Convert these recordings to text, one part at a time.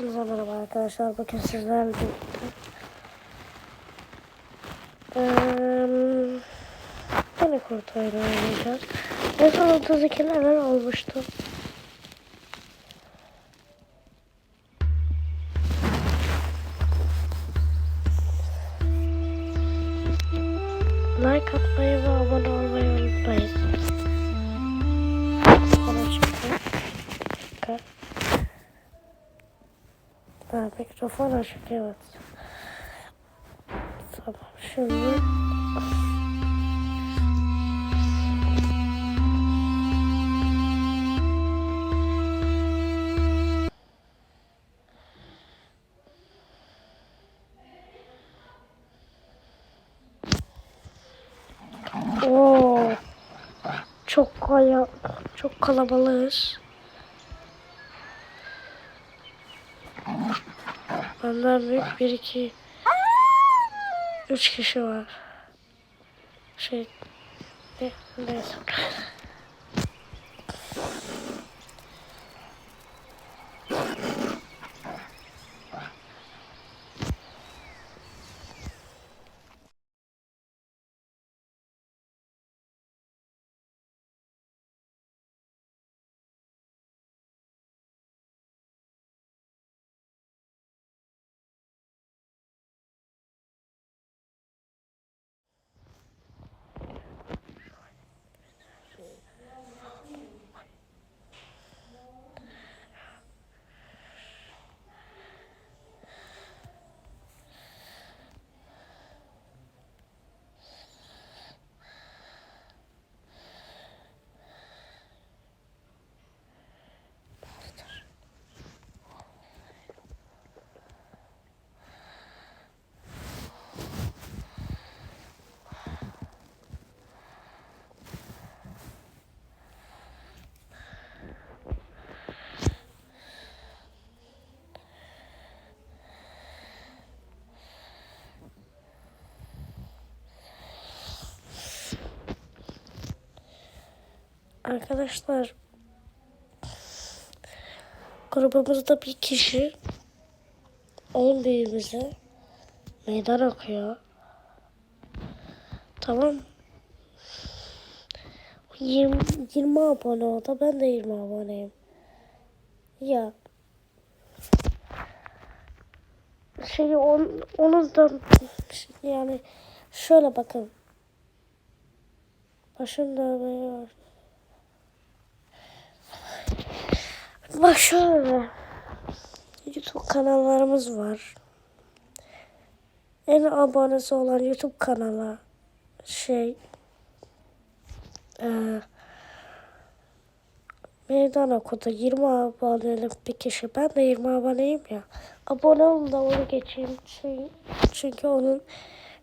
Hepinize merhaba arkadaşlar. Bugün sizlerle birlikte eee yine kurt oyunu oynayacağız. En son 32 level olmuştu. Like atmayı ve abone olmayı unutmayın. Mikrofon açık evet. Tamam şimdi. Oo. Çok kaya, çok kalabalığız. Benden büyük bir iki üç kişi var. Şey ne neyse. Arkadaşlar grubumuzda bir kişi en büyüğümüze meydan okuyor. Tamam. 20, 20 abone oldu. Ben de 20 aboneyim. Ya. Şey on, onun da yani şöyle bakın. Başım dönmeye var. Bak şöyle. YouTube kanallarımız var. En abonesi olan YouTube kanalı şey eee Meydan okudu. 20 abonelik bir kişi. Ben de 20 aboneyim ya. Abone olun da onu geçeyim. Çünkü onun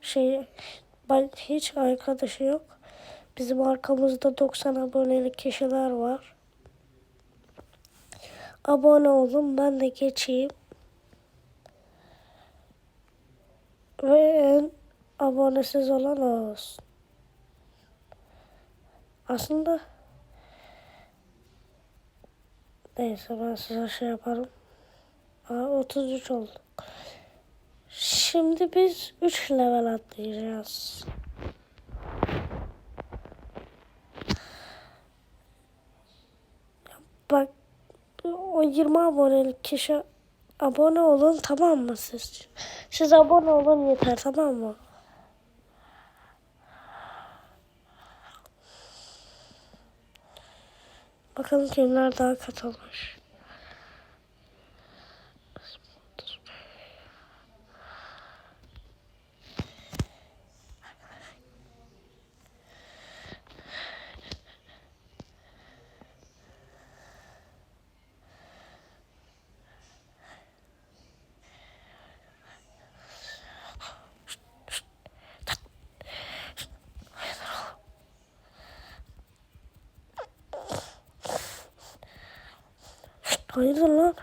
şey hiç arkadaşı yok. Bizim arkamızda 90 abonelik kişiler var. Abone olun. Ben de geçeyim. Ve en abonesiz olan olsun. Aslında neyse ben size şey yaparım. Aa, 33 oldu. Şimdi biz 3 level atlayacağız. Bak 20 abonelik kişi abone olun tamam mı siz? Siz abone olun yeter tamam mı? Bakalım kimler daha katılmış. Hayırdır lan?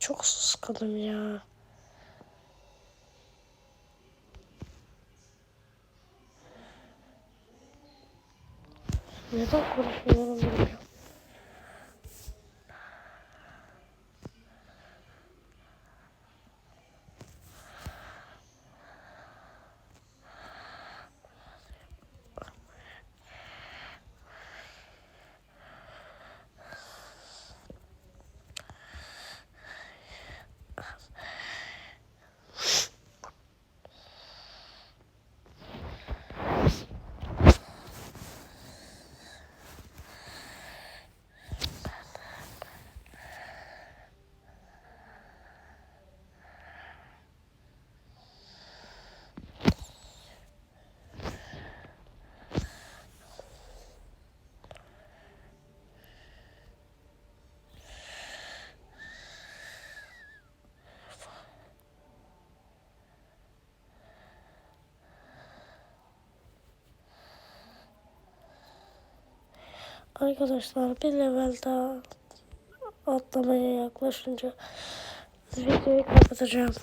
Çok suskınım ya. Neden konuşmuyorum bilmiyorum. Arkadaşlar bir level daha atlamaya yaklaşınca videoyu kapatacağım.